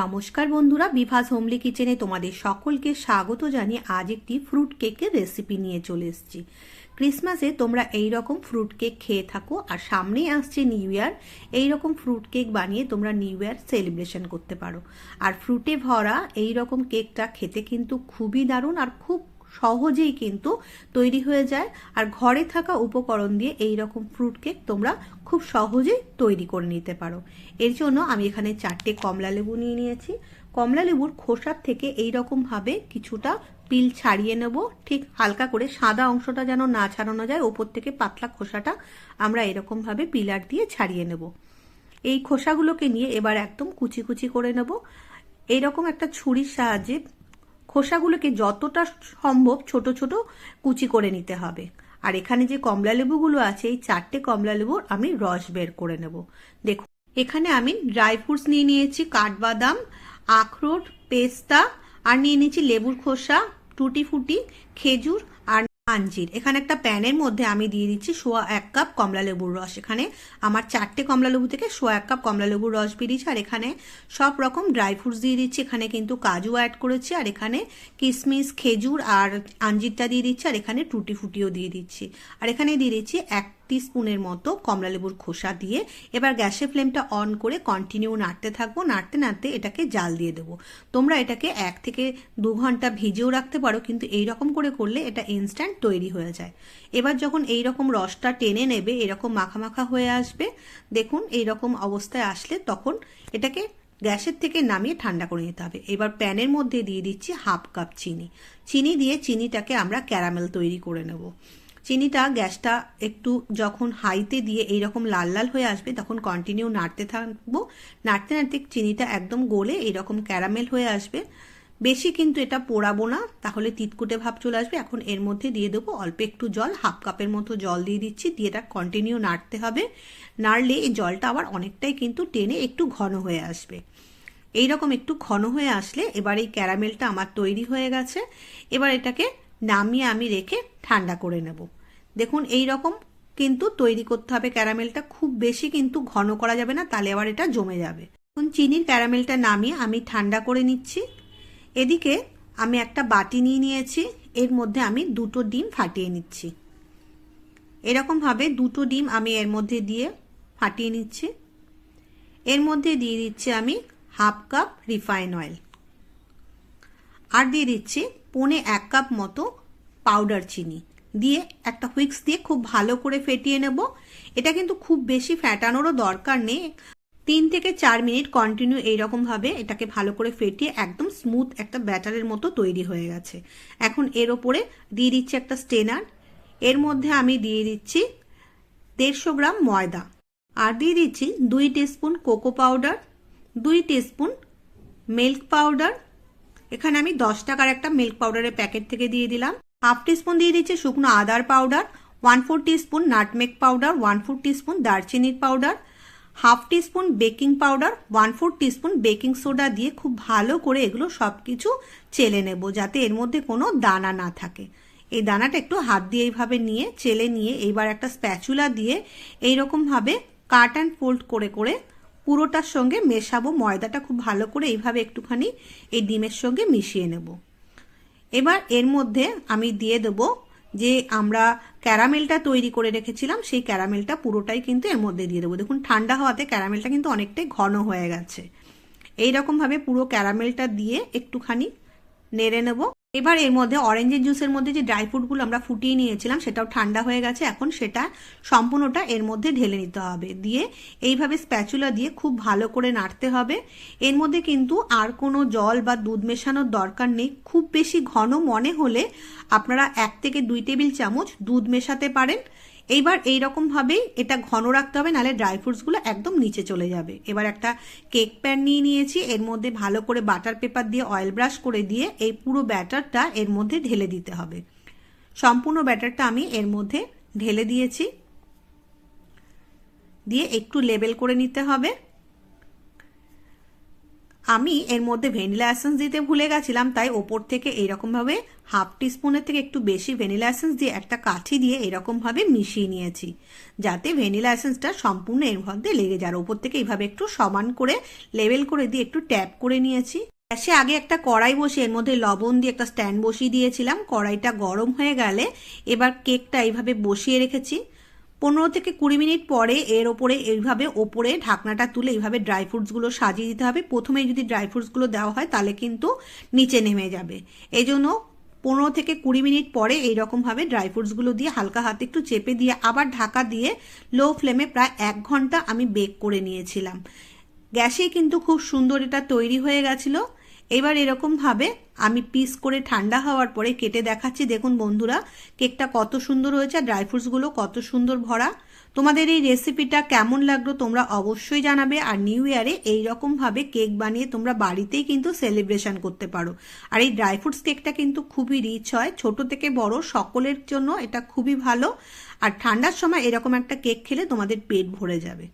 নমস্কার বন্ধুরা, বিভাস হোমলি কিচেনে তোমাদের সকলকে স্বাগত জানিয়ে আজ একটি ফ্রুট কেকের রেসিপি নিয়ে চলে এসেছি। ক্রিসমাসে তোমরা এই রকম ফ্রুট কেক খেয়ে থাকো আর সামনেই আসছে নিউ ইয়ার। এই রকম ফ্রুট কেক বানিয়ে তোমরা নিউ ইয়ার সেলিব্রেশন করতে পারো। আর ফ্রুটে ভরা এই রকম কেকটা খেতে কিন্তু খুবই দারুণ আর খুব সহজেই কিন্তু তৈরি হয়ে যায়। আর ঘরে থাকা উপকরণ দিয়ে এই রকম ফ্রুট কেক তোমরা খুব সহজেই তৈরি করে নিতে পারো। এর জন্য আমি এখানে চারটে কমলা লেবু নিয়ে নিয়েছি। কমলা লেবুর খোসার থেকে এই ভাবে কিছুটা পিল ছাড়িয়ে নেব। ঠিক হালকা করে সাদা অংশটা যেন না ছাড়ানো যায়, ওপর থেকে পাতলা খোসাটা আমরা এরকমভাবে পিলার দিয়ে ছাড়িয়ে নেব। এই খোসাগুলোকে নিয়ে এবার একদম কুচি কুচি করে নেব। এইরকম একটা ছুরির সাহায্যে খোসাগুলোকে যতটা সম্ভব ছোট ছোট কুচি করে নিতে হবে। আর এখানে যে কমলা লেবুগুলো আছে, এই চারটে কমলা লেবুর আমি রস বের করে নেব। দেখুন, এখানে আমি ড্রাই ফ্রুটস নিয়ে নিয়েছি, কাঠবাদাম, আখরোট, পেস্তা, আর নিয়ে নিয়েছি লেবুর খোসা, টুটি ফুটি, খেজুর আর আঞ্জির এখানে একটা প্যানের মধ্যে আমি দিয়ে দিচ্ছি সোয়া এক কাপ কমলা লেবুর রস। এখানে আমার চারটে কমলা লেবু থেকে সোয়া এক কাপ কমলা লেবুর রস বেরিয়েছে, আর এখানে সব রকম ড্রাই ফ্রুটস দিয়ে দিচ্ছি। এখানে কিন্তু কাজু অ্যাড করেছি, আর এখানে কিশমিশ খেজুর আর আঞ্জিরটা দিয়ে দিচ্ছি, আর এখানে টুটি ফুটিও দিয়ে দিচ্ছি। আর এখানে দিয়ে দিচ্ছি এক স্পুনের মতো কমলা লেবুর খোসা দিয়ে এবার গ্যাসের ফ্লেমটা অন করে কন্টিনিউ নাড়তে থাকব। নাড়তে নাড়তে এটাকে জাল দিয়ে দেবো। তোমরা এটাকে এক থেকে দু ঘণ্টা ভিজেও রাখতে পারো, কিন্তু এই রকম করে করলে এটা ইনস্ট্যান্ট তৈরি হয়ে যায়। এবার যখন এই রকম রসটা টেনে নেবে, এরকম মাখা মাখা হয়ে আসবে, দেখুন এই রকম অবস্থায় আসলে তখন এটাকে গ্যাসের থেকে নামিয়ে ঠান্ডা করে নিতে হবে। এবার প্যানের মধ্যে দিয়ে দিচ্ছি হাফ কাপ চিনি। চিনি দিয়ে চিনিটাকে আমরা ক্যারামেল তৈরি করে নেব। চিনিটা গ্যাসটা একটু যখন হাইতে দিয়ে এইরকম লাল লাল হয়ে আসবে, তখন কন্টিনিউ নাড়তে থাকব। নাড়তে নাড়তে চিনিটা একদম গলে এইরকম ক্যারামেল হয়ে আসবে। বেশি কিন্তু এটা পোড়াবো না, তাহলে তিতকুটে ভাব চলে আসবে। এখন এর মধ্যে দিয়ে দেবো অল্প একটু জল, হাফ কাপের মতো জল দিয়ে দিচ্ছি, দিয়ে এটা কন্টিনিউ নাড়তে হবে। নাড়লে এই জলটা আবার অনেকটাই কিন্তু টেনে একটু ঘন হয়ে আসবে। এই রকম একটু ঘন হয়ে আসলে এবার এই ক্যারামেলটা আমার তৈরি হয়ে গেছে। এবার এটাকে নামিয়ে আমি রেখে ঠান্ডা করে নেব। দেখুন, এই রকম কিন্তু তৈরি করতে হবে। ক্যারামেলটা খুব বেশি কিন্তু ঘন করা যাবে না, তাহলে আবার এটা জমে যাবে। এখন চিনির ক্যারামেলটা নামিয়ে আমি ঠান্ডা করে নিচ্ছি। এদিকে আমি একটা বাটি নিয়ে নিয়েছি, এর মধ্যে আমি দুটো ডিম ফাটিয়ে নিচ্ছি। এরকমভাবে দুটো ডিম আমি এর মধ্যে দিয়ে ফাটিয়ে নিচ্ছি। এর মধ্যে দিয়ে দিচ্ছি আমি হাফ কাপ রিফাইন অয়েল। আর দিয়ে দিচ্ছি পনে এক কাপ মতো পাউডার চিনি। দিয়ে একটা হুইক্স দিয়ে খুব ভালো করে ফেটিয়ে নেব। এটা কিন্তু খুব বেশি ফ্যাটানোরও দরকার নেই। তিন থেকে চার মিনিট কন্টিনিউ এইরকমভাবে এটাকে ভালো করে ফেটিয়ে একদম স্মুথ একটা ব্যাটারের মতো তৈরি হয়ে গেছে। এখন এর ওপরে দিয়ে দিচ্ছি একটা স্টেনার। এর মধ্যে আমি দিয়ে দিচ্ছি দেড়শো গ্রাম ময়দা। আর দিয়ে দিচ্ছি দুই টিস্পুন কোকো পাউডার দুই টিস্পুন মিল্ক পাউডার এখানে আমি দশ টাকার একটা মিল্ক পাউডারের প্যাকেট থেকে দিয়ে দিলাম। হাফ টিস্পুন দিয়ে দিচ্ছি শুকনো আদার powder, one four teaspoon nutmeg powder, one four teaspoon দারচিনির powder, half teaspoon baking powder, one four teaspoon baking soda দিয়ে খুব ভালো করে এগুলো সব কিছু চেলে নেব যাতে এর মধ্যে কোনো দানা না থাকে। এই দানাটা একটু হাত দিয়ে এইভাবে নিয়ে, চেলে নিয়ে এইবার একটা স্প্যাচুলা দিয়ে এইরকমভাবে কাট অ্যান্ড ফোল্ড করে করে পুরোটার সঙ্গে মেশাবো, ময়দাটা খুব ভালো করে এইভাবে একটুখানি এই ডিমের সঙ্গে মিশিয়ে নেব। এবার এর মধ্যে আমি দিয়ে দেব যে আমরা ক্যারামেলটা তৈরি করে রেখেছিলাম, সেই ক্যারামেলটা পুরোটাই কিন্তু এর মধ্যে দিয়ে দেবো। দেখুন, ঠান্ডা হওয়াতে ক্যারামেলটা কিন্তু অনেকটাই ঘন হয়ে গেছে। এইরকমভাবে পুরো ক্যারামেলটা দিয়ে একটুখানি নেড়ে নেব। এবার এর মধ্যে অরেঞ্জের জুসের মধ্যে যে ড্রাই ফ্রুটগুলো আমরা ফুটিয়ে নিয়েছিলাম, সেটাও ঠান্ডা হয়ে গেছে। এখন সেটা সম্পূর্ণটা এর মধ্যে ঢেলে নিতে হবে। দিয়ে এইভাবে স্প্যাচুলা দিয়ে খুব ভালো করে নাড়তে হবে। এর মধ্যে কিন্তু আর কোনো জল বা দুধ মেশানোর দরকার নেই। খুব বেশি ঘন মনে হলে আপনারা এক থেকে দুই টেবিল চামচ দুধ মেশাতে পারেন। এইবার এই এইরকমভাবেই এটা ঘন রাখতে হবে, নাহলে ড্রাই ফ্রুটসগুলো একদম নিচে চলে যাবে। এবার একটা কেক প্যান নিয়ে নিয়েছি, এর মধ্যে ভালো করে বাটার পেপার দিয়ে অয়েল ব্রাশ করে দিয়ে এই পুরো ব্যাটারটা এর মধ্যে ঢেলে দিতে হবে। সম্পূর্ণ ব্যাটারটা আমি এর মধ্যে ঢেলে দিয়েছি। দিয়ে একটু লেবেল করে নিতে হবে। আমি এর মধ্যে ভ্যানিলা এসেন্স দিতে ভুলে গেছিলাম, তাই ওপর থেকে এইরকমভাবে হাফ টিস্পুনের থেকে একটু বেশি ভ্যানিলা এসেন্স দিয়ে একটা কাঠি দিয়ে এরকমভাবে মিশিয়ে নিয়েছি, যাতে ভ্যানিলা এসেন্সটা সম্পূর্ণ এর মধ্যে লেগে যায়। ওপর থেকে এইভাবে একটু সমান করে লেভেল করে দিয়ে একটু ট্যাপ করে নিয়েছি। গ্যাসে আগে একটা কড়াই বসে এর মধ্যে লবণ দিয়ে একটা স্ট্যান্ড বসিয়ে দিয়েছিলাম। কড়াইটা গরম হয়ে গেলে এবার কেকটা এইভাবে বসিয়ে রেখেছি। পনেরো থেকে কুড়ি মিনিট পরে এর ওপরে এইভাবে ওপরে ঢাকনাটা তুলে এইভাবে ড্রাই ফ্রুটসগুলো সাজিয়ে দিতে হবে। প্রথমে যদি ড্রাই ফ্রুটসগুলো দেওয়া হয় তাহলে কিন্তু নিচে নেমে যাবে। এই জন্য পনেরো থেকে কুড়ি মিনিট পরে এইরকমভাবে ড্রাই ফ্রুটসগুলো দিয়ে হালকা হাতে একটু চেপে দিয়ে আবার ঢাকা দিয়ে লো ফ্লেমে প্রায় এক ঘণ্টা আমি বেক করে নিয়েছিলাম। গ্যাসে কিন্তু খুব সুন্দর এটা তৈরি হয়ে গেছিল। এবার এরকমভাবে আমি পিস করে ঠান্ডা হওয়ার পরে কেটে দেখাচ্ছি। দেখুন বন্ধুরা, কেকটা কত সুন্দর হয়েছে আর ড্রাই ফ্রুটসগুলো কত সুন্দর ভরা। তোমাদের এই রেসিপিটা কেমন লাগল তোমরা অবশ্যই জানাবে আর নিউ ইয়ারে এই এইরকমভাবে কেক বানিয়ে তোমরা বাড়িতেই কিন্তু সেলিব্রেশন করতে পারো। আর এই ড্রাই ফ্রুটস কেকটা কিন্তু খুবই রিচ হয়, ছোট থেকে বড় সকলের জন্য এটা খুবই ভালো। আর ঠান্ডার সময় এরকম একটা কেক খেলে তোমাদের পেট ভরে যাবে।